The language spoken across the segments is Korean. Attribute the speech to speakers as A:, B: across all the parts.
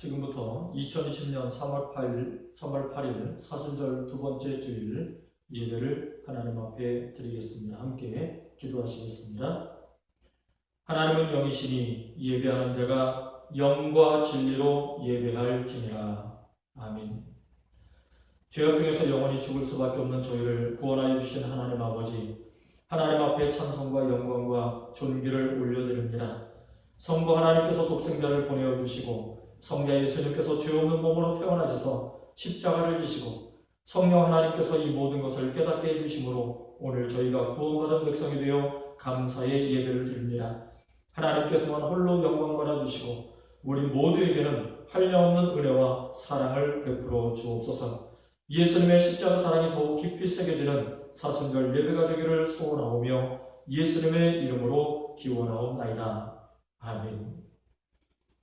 A: 지금부터 2020년 3월 8일, 3월 8일 사순절 두 번째 주일 예배를 하나님 앞에 드리겠습니다. 함께 기도하시겠습니다. 하나님은 영이시니 예배하는 자가 영과 진리로 예배할 지니라. 아멘. 죄악 중에서 영원히 죽을 수밖에 없는 저희를 구원하여 주신 하나님 아버지, 하나님 앞에 찬송과 영광과 존귀를 올려드립니다. 성부 하나님께서 독생자를 보내어 주시고 성자 예수님께서 죄 없는 몸으로 태어나셔서 십자가를 지시고 성령 하나님께서 이 모든 것을 깨닫게 해주심으로 오늘 저희가 구원받은 백성이 되어 감사의 예배를 드립니다. 하나님께서만 홀로 영광 받아주시고 우리 모두에게는 한량없는 은혜와 사랑을 베풀어 주옵소서 예수님의 십자가 사랑이 더욱 깊이 새겨지는 사순절 예배가 되기를 소원하오며 예수님의 이름으로 기원하옵나이다. 아멘.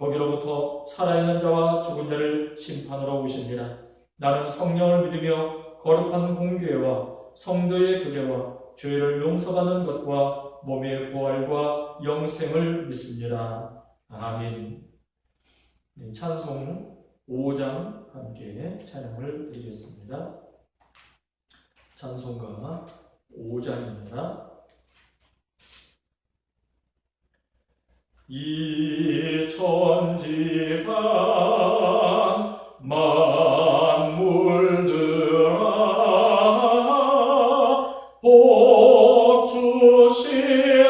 A: 거기로부터 살아있는 자와 죽은 자를 심판하러 오십니다. 나는 성령을 믿으며 거룩한 공교회와 성도의 교제와 죄를 용서받는 것과 몸의 부활과 영생을 믿습니다. 아멘. 네, 찬송 5장 함께 찬양을 드리겠습니다. 찬송가 5장입니다. 이 천지가 만물들아 복 주시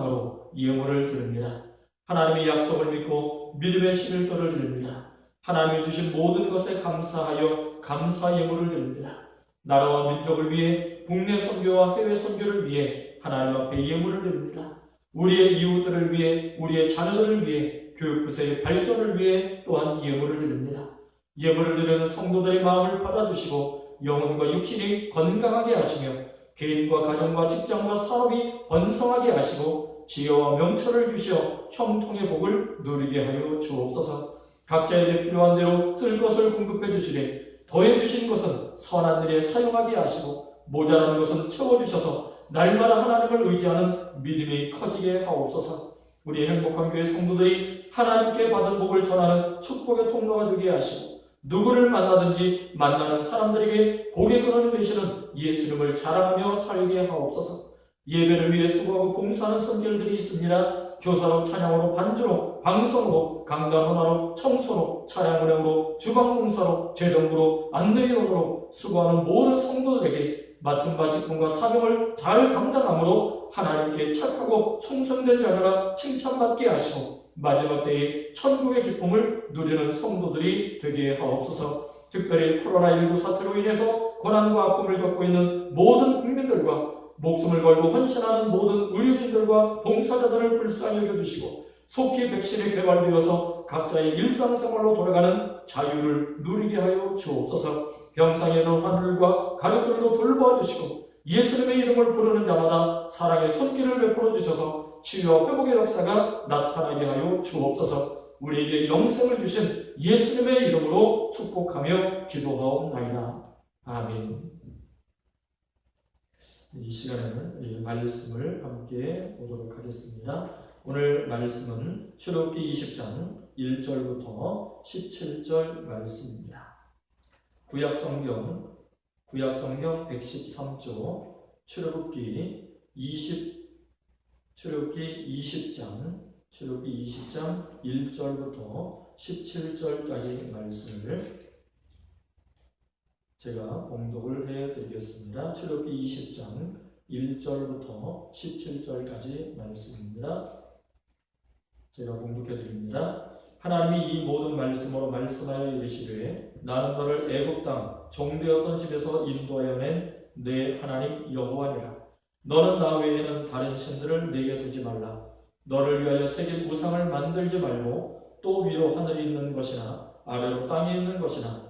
A: 감사함으로 예물을 드립니다. 하나님의 약속을 믿고 믿음의 11조를 드립니다. 하나님이 주신 모든 것에 감사하여 감사 예물을 드립니다. 나라와 민족을 위해 국내 선교와 해외 선교를 위해 하나님 앞에 예물을 드립니다. 우리의 이웃들을 위해 우리의 자녀들을 위해 교육 부서의 발전을 위해 또한 예물을 드립니다. 예물을 드리는 성도들의 마음을 받아주시고 영혼과 육신이 건강하게 하시며 개인과 가정과 직장과 산업이 번성하게 하시고 지혜와 명철을 주시어 형통의 복을 누리게 하여 주옵소서. 각자에게 필요한 대로 쓸 것을 공급해 주시되 더해 주신 것은 선한 일에 사용하게 하시고 모자란 것은 채워 주셔서 날마다 하나님을 의지하는 믿음이 커지게 하옵소서. 우리 행복한 교회 성도들이 하나님께 받은 복을 전하는 축복의 통로가 되게 하시고 누구를 만나든지 만나는 사람들에게 복의 근원이 되시는 예수님을 자랑하며 살게 하옵소서. 예배를 위해 수고하고 봉사하는 선결들이 있습니다. 교사로, 찬양으로, 반주로, 방송으로, 강단 헌화로, 청소로, 차량 운행으로, 주방 봉사로, 재정부로, 안내위원으로 수고하는 모든 성도들에게 맡은 바 직분과 사명을 잘 감당함으로 하나님께 착하고 충성된 자녀가 칭찬받게 하시고 마지막 때에 천국의 기쁨을 누리는 성도들이 되게 하옵소서. 특별히 코로나19 사태로 인해서 고난과 아픔을 겪고 있는 모든 국민들과 목숨을 걸고 헌신하는 모든 의료진들과 봉사자들을 불쌍히 여겨주시고 속히 백신이 개발되어서 각자의 일상생활로 돌아가는 자유를 누리게 하여 주옵소서. 병상에 있는 하늘과 가족들도 돌보아 주시고 예수님의 이름을 부르는 자마다 사랑의 손길을 베풀어 주셔서 치유와 회복의 역사가 나타나게 하여 주옵소서. 우리에게 영생을 주신 예수님의 이름으로 축복하며 기도하옵나이다. 아멘. 이 시간에는 이 말씀을 함께 보도록 하겠습니다. 오늘 말씀은 출애굽기 20장 1절부터 17절 말씀입니다. 구약 성경 구약 성경 113조 출애굽기 20 출애굽기 20장 출애굽기 20장 1절부터 17절까지 말씀을 제가 봉독을 해 드리겠습니다. 출애굽기 20장 1절부터 17절까지 말씀입니다. 제가 봉독해 드립니다. 하나님이 이 모든 말씀으로 말씀하여 이르시되 나는 너를 애굽 땅 종되었던 집에서 인도하여 낸 내 하나님 여호와니라 너는 나 외에는 다른 신들을 내게 두지 말라 너를 위하여 새긴 우상을 만들지 말고 또 위로 하늘이 있는 것이나 아래로 땅이 있는 것이나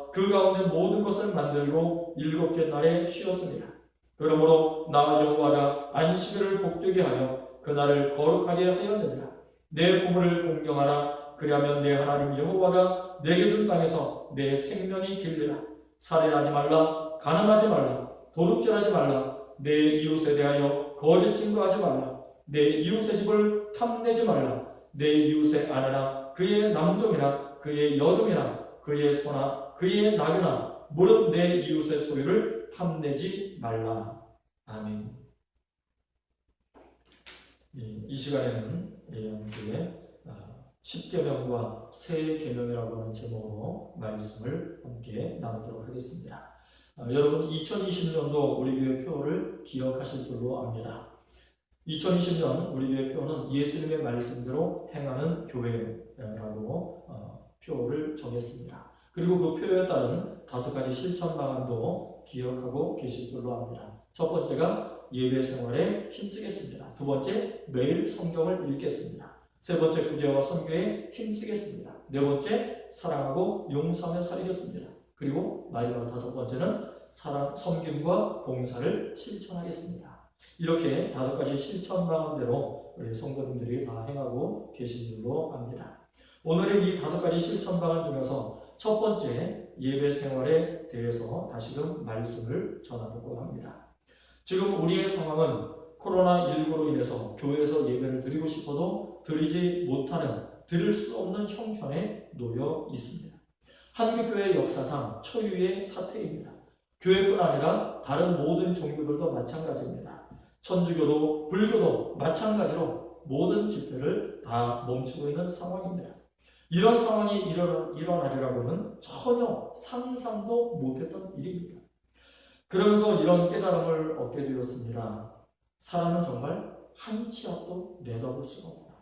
A: 그 가운데 모든 것을 만들고 일곱째 날에 쉬었습니다. 그러므로 나 여호와가 안식일을 복되게 하여 그날을 거룩하게 하였느니라. 내 부모를 공경하라. 그리하면 내 하나님 여호와가 내게 준 땅에서 내 생명이 길리라. 살인하지 말라. 가늠하지 말라. 도둑질하지 말라. 내 이웃에 대하여 거짓 증거하지 말라. 내 이웃의 집을 탐내지 말라. 내 이웃의 아내나 그의 남종이나 그의 여종이나 그의 소나 그의 나귀나 무릇 내 이웃의 소유를 탐내지 말라. 아멘. 이 시간에는 함께 십계명과 새 계명이라고 하는 제목으로 말씀을 함께 나누도록 하겠습니다. 여러분 2020년도 우리 교회 표를 기억하실 줄로 압니다. 2020년 우리 교회 표는 예수님의 말씀대로 행하는 교회라고 표를 정했습니다. 그리고 그 표에 따른 다섯 가지 실천 방안도 기억하고 계실 줄로 압니다. 첫 번째가 예배 생활에 힘쓰겠습니다. 두 번째, 매일 성경을 읽겠습니다. 세 번째 구제와 선교에 힘쓰겠습니다. 네 번째 사랑하고 용서하며 살리겠습니다. 그리고 마지막 다섯 번째는 사랑, 섬김과 봉사를 실천하겠습니다. 이렇게 다섯 가지 실천 방안대로 우리 성도님들이 다 행하고 계신 줄로 압니다. 오늘의 이 다섯 가지 실천 방안 중에서 첫 번째 예배 생활에 대해서 다시금 말씀을 전하려고 합니다. 지금 우리의 상황은 코로나19로 인해서 교회에서 예배를 드리고 싶어도 드리지 못하는, 드릴 수 없는 형편에 놓여 있습니다. 한국교회 역사상 초유의 사태입니다. 교회뿐 아니라 다른 모든 종교들도 마찬가지입니다. 천주교도 불교도 마찬가지로 모든 집회를 다 멈추고 있는 상황입니다. 이런 상황이 일어나, 일어나리라고는 전혀 상상도 못했던 일입니다. 그러면서 이런 깨달음을 얻게 되었습니다. 사람은 정말 한 치 앞도 내다볼 수가 없구나.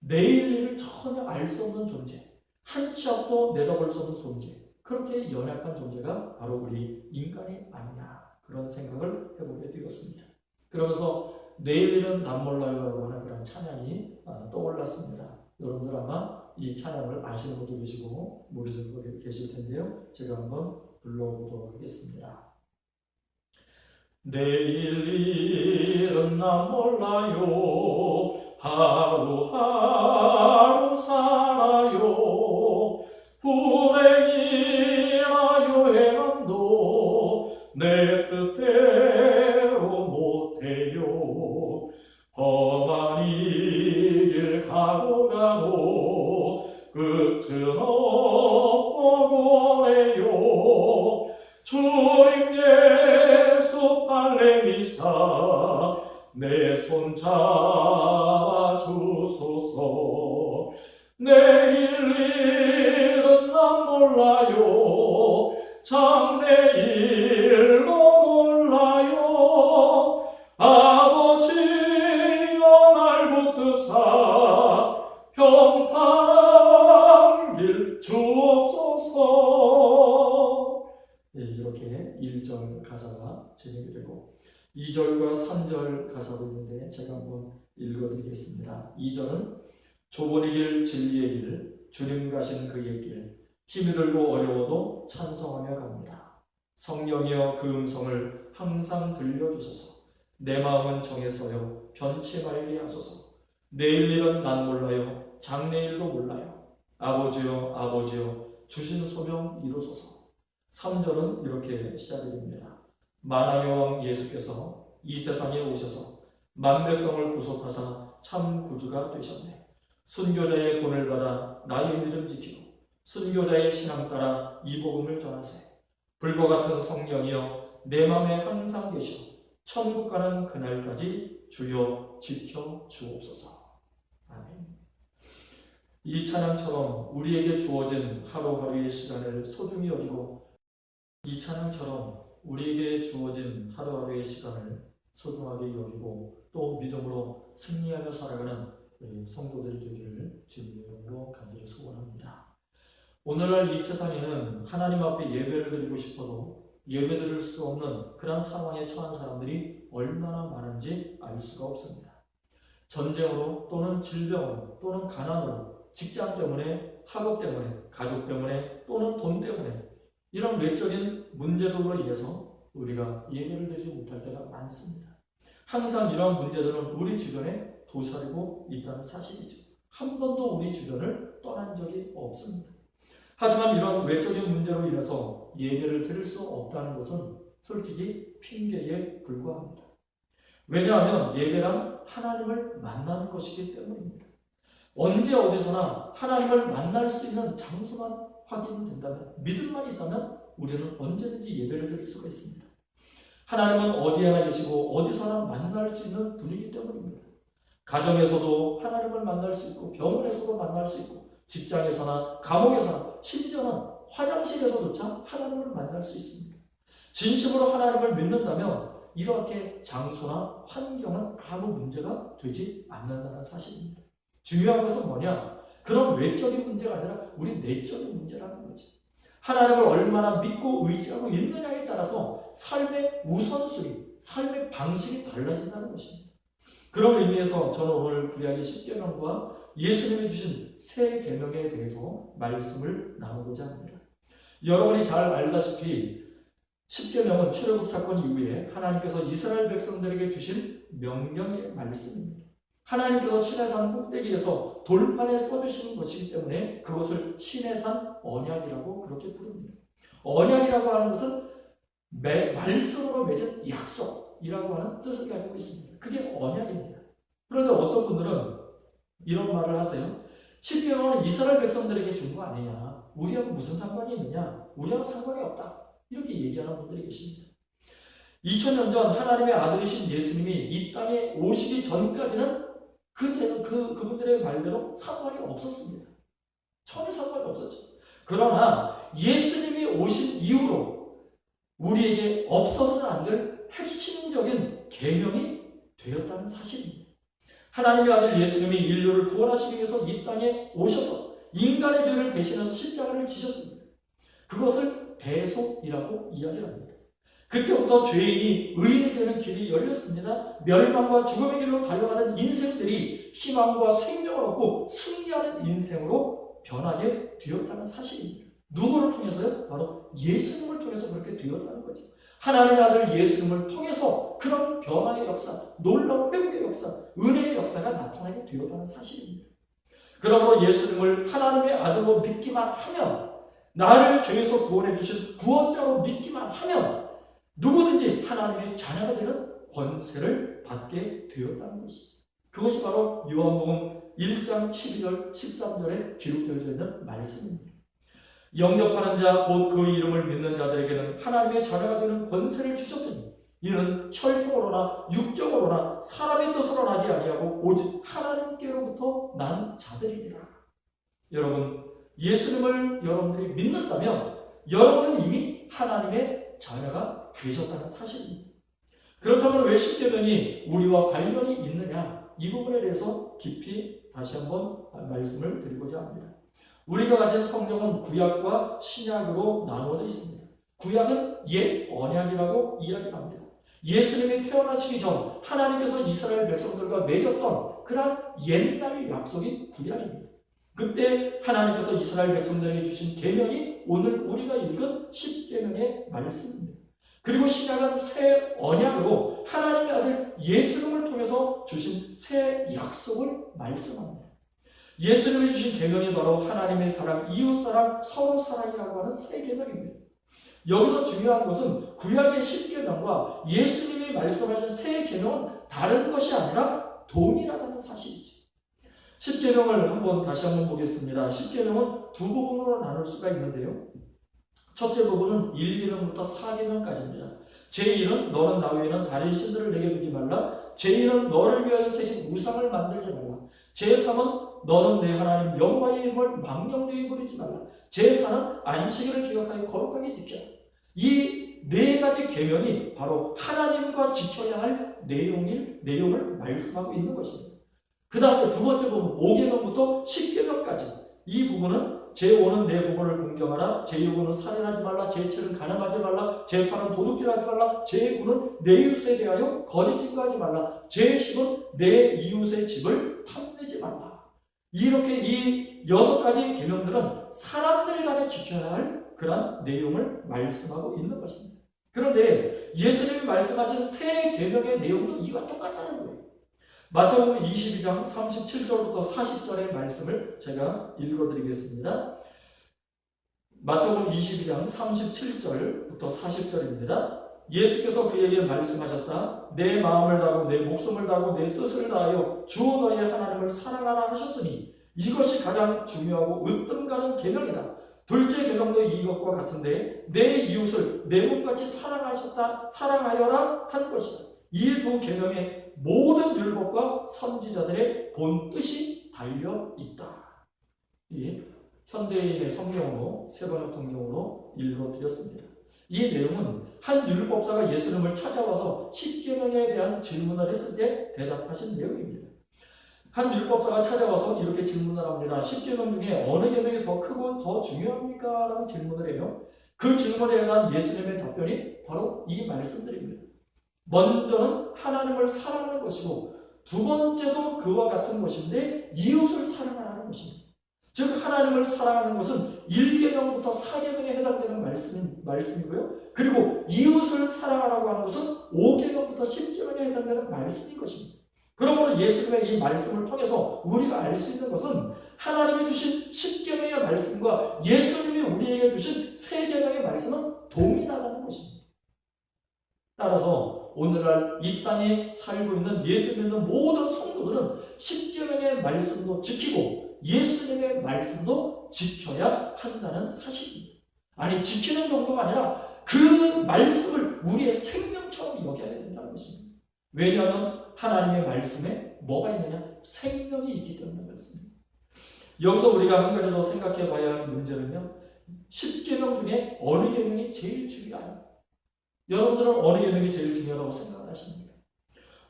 A: 내일 일을 전혀 알 수 없는 존재. 한 치 앞도 내다볼 수 없는 존재. 그렇게 연약한 존재가 바로 우리 인간이 아니냐. 그런 생각을 해보게 되었습니다. 그러면서 내일 일은 남 몰라요라고 하는 그런 찬양이 아, 떠올랐습니다. 여러분들 아마 이 찬양을 아시는 분도 계시고 모르시는 분도 계실 텐데요. 제가 한번 불러보도록 하겠습니다. 내일 일은 난 몰라요. 하루하루 살아요. 불행이라요 행함도 내 뜻대로 못해요. 험한 이길 가고 가도 끝은 없 들고 어려워도 찬송하며 갑니다. 성령이여 그 음성을 항상 들려주소서 내 마음은 정했어요 변치 말게 하소서 내일 일은 난 몰라요 장래일도 몰라요 아버지여 아버지여 주신 소명 이루소서 3절은 이렇게 시작이 됩니다. 만왕의 왕 예수께서 이 세상에 오셔서 만백성을 구속하사 참 구주가 되셨네. 순교자의 본을 받아 나의 믿음 지키고 순교자의 신앙 따라 이 복음을 전하세. 불과 같은 성령이여 내 맘에 항상 계시고 천국 가는 그날까지 주여 지켜 주옵소서. 아멘. 이 찬양처럼 우리에게 주어진 하루하루의 시간을 소중히 여기고 이 찬양처럼 우리에게 주어진 하루하루의 시간을 소중하게 여기고 또 믿음으로 승리하며 살아가는 성도들이 되기를 주님의 이름으로 간절히 소원합니다. 오늘날 이 세상에는 하나님 앞에 예배를 드리고 싶어도 예배 드릴 수 없는 그런 상황에 처한 사람들이 얼마나 많은지 알 수가 없습니다. 전쟁으로 또는 질병으로 또는 가난으로 직장 때문에 학업 때문에 가족 때문에 또는 돈 때문에 이런 외적인 문제들로 인해서 우리가 예배를 드리지 못할 때가 많습니다. 항상 이러한 문제들은 우리 주변에 도사리고 있다는 사실이죠. 한 번도 우리 주변을 떠난 적이 없습니다. 하지만 이런 외적인 문제로 인해서 예배를 드릴 수 없다는 것은 솔직히 핑계에 불과합니다. 왜냐하면 예배란 하나님을 만나는 것이기 때문입니다. 언제 어디서나 하나님을 만날 수 있는 장소만 확인된다면, 믿음만 있다면 우리는 언제든지 예배를 드릴 수가 있습니다. 하나님은 어디에나 계시고 어디서나 만날 수 있는 분이기 때문입니다. 가정에서도 하나님을 만날 수 있고 병원에서도 만날 수 있고 직장에서나 감옥에서나 심지어는 화장실에서조차 하나님을 만날 수 있습니다. 진심으로 하나님을 믿는다면 이렇게 장소나 환경은 아무 문제가 되지 않는다는 사실입니다. 중요한 것은 뭐냐? 그런 외적인 문제가 아니라 우리 내적인 문제라는 거지. 하나님을 얼마나 믿고 의지하고 있느냐에 따라서 삶의 우선순위, 삶의 방식이 달라진다는 것입니다. 그런 의미에서 저는 오늘 구약의 십계명과 예수님이 주신 새 계명에 대해서 말씀을 나누고자 합니다. 여러분이 잘 알다시피 십계명은 출애굽 사건 이후에 하나님께서 이스라엘 백성들에게 주신 명령의 말씀입니다. 하나님께서 시내산 꼭대기에서 돌판에 써주시는 것이기 때문에 그것을 시내산 언약이라고 그렇게 부릅니다. 언약이라고 하는 것은 매, 말씀으로 맺은 약속 이라고 하는 뜻을 가지고 있습니다. 그게 언약입니다. 그런데 어떤 분들은 이런 말을 하세요. 십계명은 이스라엘 백성들에게 준 거 아니냐. 우리하고 무슨 상관이 있느냐. 우리하고 상관이 없다. 이렇게 얘기하는 분들이 계십니다. 2000년 전 하나님의 아들이신 예수님이 이 땅에 오시기 전까지는 그때는 그, 그분들의 말대로 상관이 없었습니다. 전혀 상관이 없었죠. 그러나 예수님이 오신 이후로 우리에게 없어서는 안 될 핵심적인 계명이 되었다는 사실입니다. 하나님의 아들 예수님이 인류를 구원하시기 위해서 이 땅에 오셔서 인간의 죄를 대신해서 십자가를 지셨습니다. 그것을 배속이라고 이야기합니다. 그때부터 죄인이 의인이 되는 길이 열렸습니다. 멸망과 죽음의 길로 달려가는 인생들이 희망과 생명을 얻고 승리하는 인생으로 변하게 되었다는 사실입니다. 누구를 통해서요? 바로 예수님을 통해서 그렇게 되었다는 거죠. 하나님의 아들 예수님을 통해서 그런 변화의 역사, 놀라운 회복의 역사, 은혜의 역사가 나타나게 되었다는 사실입니다. 그러므로 예수님을 하나님의 아들로 믿기만 하면 나를 죄에서 구원해 주신 구원자로 믿기만 하면 누구든지 하나님의 자녀가 되는 권세를 받게 되었다는 것이죠. 그것이 바로 요한복음 1장 12절 13절에 기록되어 있는 말씀입니다. 영접하는 자, 곧 그 이름을 믿는 자들에게는 하나님의 자녀가 되는 권세를 주셨으니 이는 혈통으로나 육적으로나 사람의 뜻으로 나지 아니하고 오직 하나님께로부터 난 자들이니라. 여러분, 예수님을 여러분들이 믿는다면 여러분은 이미 하나님의 자녀가 되셨다는 사실입니다. 그렇다면 왜 십계명이 우리와 관련이 있느냐? 이 부분에 대해서 깊이 다시 한번 말씀을 드리고자 합니다. 우리가 가진 성경은 구약과 신약으로 나누어져 있습니다. 구약은 옛 언약이라고 이야기합니다. 예수님이 태어나시기 전 하나님께서 이스라엘 백성들과 맺었던 그러한 옛날 약속이 구약입니다. 그때 하나님께서 이스라엘 백성들에게 주신 계명이 오늘 우리가 읽은 십계명의 말씀입니다. 그리고 신약은 새 언약으로 하나님의 아들 예수님을 통해서 주신 새 약속을 말씀합니다. 예수님이 주신 계명이 바로 하나님의 사랑, 이웃 사랑, 서로 사랑이라고 하는 새 계명입니다. 여기서 중요한 것은 구약의 십계명과 예수님이 말씀하신 새 계명은 다른 것이 아니라 동일하다는 사실이죠. 십계명을 한번 다시 한번 보겠습니다. 십계명은 두 부분으로 나눌 수가 있는데요. 첫째 부분은 1, 2명부터 4계명까지입니다. 제1은 너는 나 외에는 다른 신들을 내게 두지 말라. 제2는 너를 위하여 새긴 우상을 만들지 말라. 제3은 너는 내 하나님 여호와의 이름을 망령되이 부리지 말라. 제4는 안식일을 기억하여 거룩하게 지켜. 이네 가지 계명이 바로 하나님과 지켜야 할 내용일 내용을 말씀하고 있는 것입니다. 그 다음에 두 번째 부분 5계명부터 10계명까지 이 부분은 제5는 내 부모를 공경하라 제6은 살인하지 말라 제7은 가늠하지 말라 제8은 도둑질하지 말라 제9는 내 이웃에 대하여 거짓 증거하지 말라 제10은 내 이웃의 집을 탐내지 말라 이렇게 이 여섯 가지 계명들은 사람들 간에 지켜야 할 그런 내용을 말씀하고 있는 것입니다. 그런데 예수님이 말씀하신 새 계명의 내용도 이와 똑같다는 거예요. 마태복음 22장 37절부터 40절의 말씀을 제가 읽어드리겠습니다. 마태복음 22장 37절부터 40절입니다. 예수께서 그에게 말씀하셨다. 내 마음을 다하고 내 목숨을 다하고 내 뜻을 다하여 주 너의 하나님을 사랑하라 하셨으니 이것이 가장 중요하고 으뜸 가는 계명이다. 둘째 계명도 이것과 같은데 내 이웃을 내 몸같이 사랑하셨다 사랑하여라 한 것이다. 이 두 계명에 모든 율법과 선지자들의 본 뜻이 달려 있다. 이 현대인의 성경으로 세번역 성경으로 읽어드렸습니다. 이 내용은 한 율법사가 예수님을 찾아와서 십계명에 대한 질문을 했을 때 대답하신 내용입니다. 한 율법사가 찾아와서 이렇게 질문을 합니다. 십계명 중에 어느 계명이 더 크고 더 중요합니까? 라고 질문을 해요. 그 질문에 대한 예수님의 답변이 바로 이 말씀들입니다. 먼저는 하나님을 사랑하는 것이고 두 번째도 그와 같은 것인데 이웃을 것입니다. 즉 하나님을 사랑하는 것은 1계명부터 4계명에 해당되는 말씀, 말씀이고요. 그리고 이웃을 사랑하라고 하는 것은 5계명부터 10계명에 해당되는 말씀인 것입니다. 그러므로 예수님의 이 말씀을 통해서 우리가 알 수 있는 것은 하나님이 주신 10계명의 말씀과 예수님이 우리에게 주신 3계명의 말씀은 동일하다는 것입니다. 따라서 오늘날 이 땅에 살고 있는 예수 믿는 모든 성도들은 10계명의 말씀도 지키고 예수님의 말씀도 지켜야 한다는 사실입니다. 아니 지키는 정도가 아니라 그 말씀을 우리의 생명처럼 여겨야 된다는 것입니다. 왜냐하면 하나님의 말씀에 뭐가 있느냐? 생명이 있기 때문에 그렇습니다. 여기서 우리가 한 가지 더 생각해 봐야 할 문제는요. 10계명 중에 어느 계명이 제일 중요하냐? 여러분들은 어느 계명이 제일 중요하다고 생각하십니까?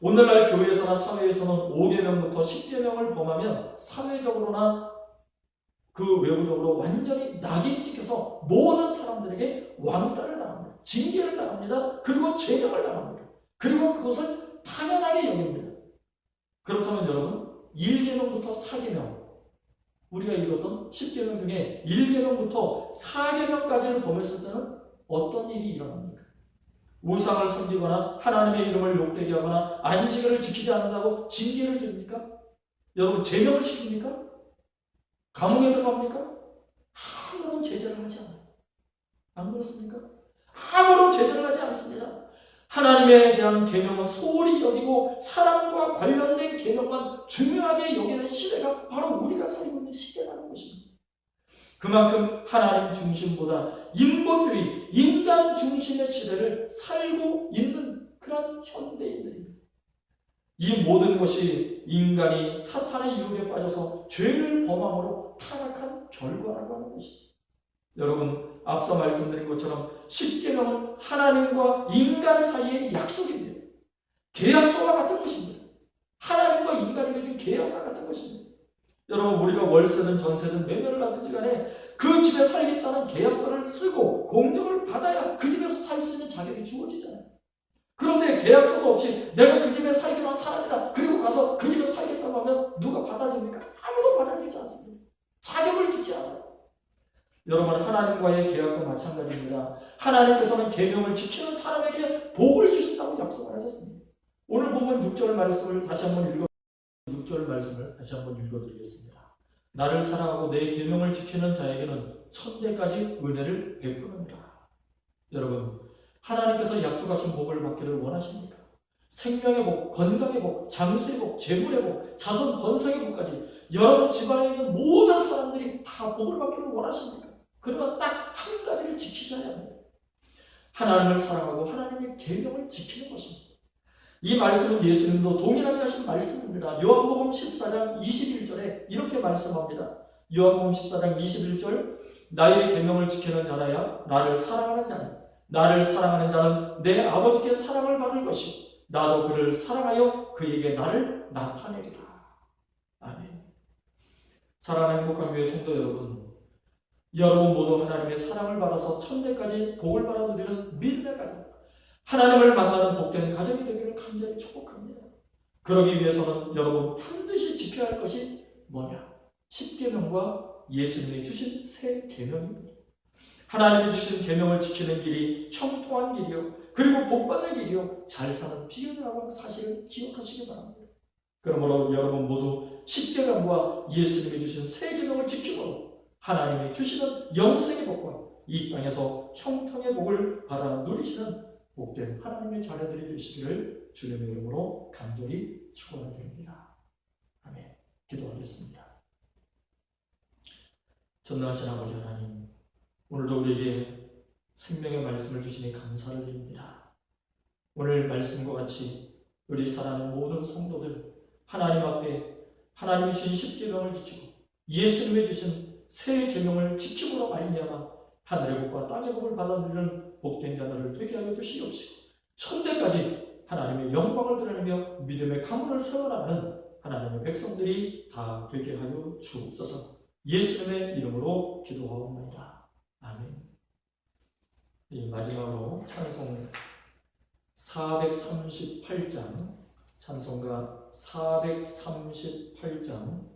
A: 오늘날 교회에서나 사회에서는 5계명부터 10계명을 범하면 사회적으로나 그 외부적으로 완전히 낙인이 찍혀서 모든 사람들에게 왕따를 당합니다. 징계를 당합니다. 그리고 죄명을 당합니다. 그리고 그것을 당연하게 여깁니다. 그렇다면 여러분 1계명부터 4계명 우리가 읽었던 10계명 중에 1계명부터 4계명까지를 범했을 때는 어떤 일이 일어납니까? 우상을 섬기거나 하나님의 이름을 욕되게 하거나 안식일을 지키지 않는다고 징계를 줍니까? 여러분 제명을 시킵니까? 감옥에 들어갑니까? 아무런 제재를 하지 않아요. 안 그렇습니까? 아무런 제재를 하지 않습니다. 하나님에 대한 계명은 소홀히 여기고 사랑과 관련된 계명만 중요하게 여기는 시대가 바로 우리가 살고 있는. 그만큼 하나님 중심보다 인본주의, 인간 중심의 시대를 살고 있는 그런 현대인들입니다. 이 모든 것이 인간이 사탄의 유혹에 빠져서 죄를 범함으로 타락한 결과라고 하는 것이죠. 여러분, 앞서 말씀드린 것처럼 십계명은 하나님과 인간 사이의 약속입니다. 계약서와 같은 것입니다. 하나님과 인간이 맺은 계약과 같은 것입니다. 여러분, 우리가 월세든 전세든 매매를 하든지 간에 그 집에 살겠다는 계약서를 쓰고 공정을 받아야 그 집에서 살 수 있는 자격이 주어지잖아요. 그런데 계약서도 없이 내가 그 집에 살기로 한 사람이다. 그리고 가서 그 집에 살겠다고 하면 누가 받아줍니까? 아무도 받아주지 않습니다. 자격을 주지 않아요. 여러분 하나님과의 계약과 마찬가지입니다. 하나님께서는 계명을 지키는 사람에게 복을 주신다고 약속을 하셨습니다. 오늘 본문 6절 말씀을 다시 한번 읽어 6절 말씀을 다시 한번 읽어드리겠습니다. 나를 사랑하고 내 계명을 지키는 자에게는 천대까지 은혜를 베푸는다. 여러분 하나님께서 약속하신 복을 받기를 원하십니까? 생명의 복, 건강의 복, 장수의 복, 재물의 복, 자손 번성의 복까지 여러분 집안에 있는 모든 사람들이 다 복을 받기를 원하십니까? 그러면 딱 한 가지를 지키셔야 합니다. 하나님을 사랑하고 하나님의 계명을 지키는 것입니다. 이 말씀은 예수님도 동일하게 하신 말씀입니다. 요한복음 14장 21절에 이렇게 말씀합니다. 요한복음 14장 21절 나의 계명을 지키는 자라야 나를 사랑하는 자니 나를 사랑하는 자는 내 아버지께 사랑을 받을 것이고 나도 그를 사랑하여 그에게 나를 나타내리라. 아멘. 사랑하는 행복한 교회 성도 여러분, 여러분 모두 하나님의 사랑을 받아서 천대까지 복을 받아 누리는 믿음의 가정, 하나님을 만나는 복된 가정이 되기를 간절히 축복합니다. 그러기 위해서는 여러분 반드시 지켜야 할 것이 뭐냐? 10계명과 예수님이 주신 새 계명입니다. 하나님이 주신 계명을 지키는 길이 형통한 길이요 그리고 복받는 길이요 잘 사는 비결이라고 하는 사실을 기억하시기 바랍니다. 그러므로 여러분 모두 10계명과 예수님이 주신 새 계명을 지키고 하나님이 주시는 영생의 복과 이 땅에서 형통의 복을 받아 누리시는 복된 하나님의 자녀들이 되시기를 주님의 이름으로 간절히 축원드립니다. 아멘. 기도하겠습니다. 전능하신 아버지 하나님, 오늘도 우리에게 생명의 말씀을 주시니 감사를 드립니다. 오늘 말씀과 같이 우리 사랑하는 모든 성도들 하나님 앞에 하나님이 주신 십계명을 지키고 예수님이 주신 새 계명을 지킴으로 말미암아 하늘의 복과 땅의 복을 받아들이는 복된 자들을 되게 하여 주시옵시고 천대까지 하나님의 영광을 드러내며 믿음의 가문을 세워나가는 하나님의 백성들이 다 되게 하여 주옵소서 예수님의 이름으로 기도하옵나이다. 아멘. 이 마지막으로 찬송 438장 찬송가 438장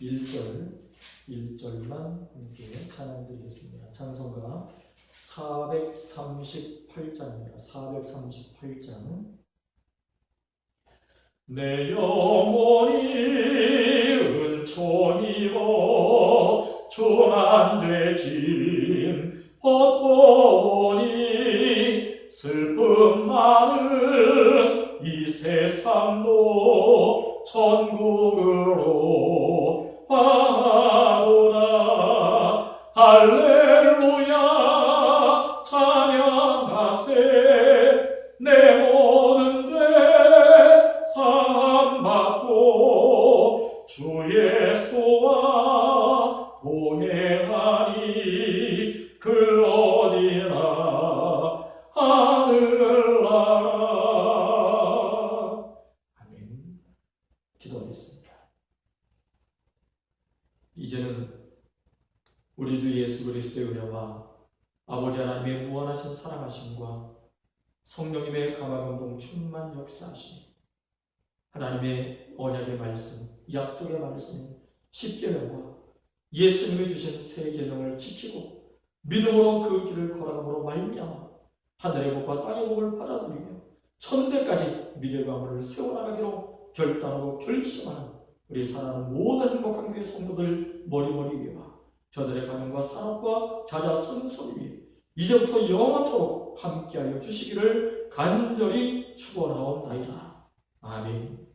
A: 1절 1절만 함께 찬양 드리겠습니다. 찬송가 438장입니다. 438장. 내 영혼이 은총이로 중한 죄짐 벗고 보니? 슬픔 많은 이 세상도 천국으로 가도다. 할렐 기도하겠습니다. 이제는 우리 주 예수 그리스도의 은혜와 아버지 하나님의 무한하신 사랑하심과 성령님의 강화감동 충만 역사하심 하나님의 언약의 말씀, 약속의 말씀, 십계명과 예수님이 주신 새 계명을 지키고 믿음으로 그 길을 걸어감으로 말미암아 하늘의 복과 땅의 복을 받아 누리며 천대까지 미래 가문을 세워나가기로 결단하고 결심하는 우리 사랑하는 모든 행복한 교회 성도들 머리머리 위와 저들의 가정과 산업과 자자손손 위에 이제부터 영원토록 함께하여 주시기를 간절히 축원하옵나이다. 아멘.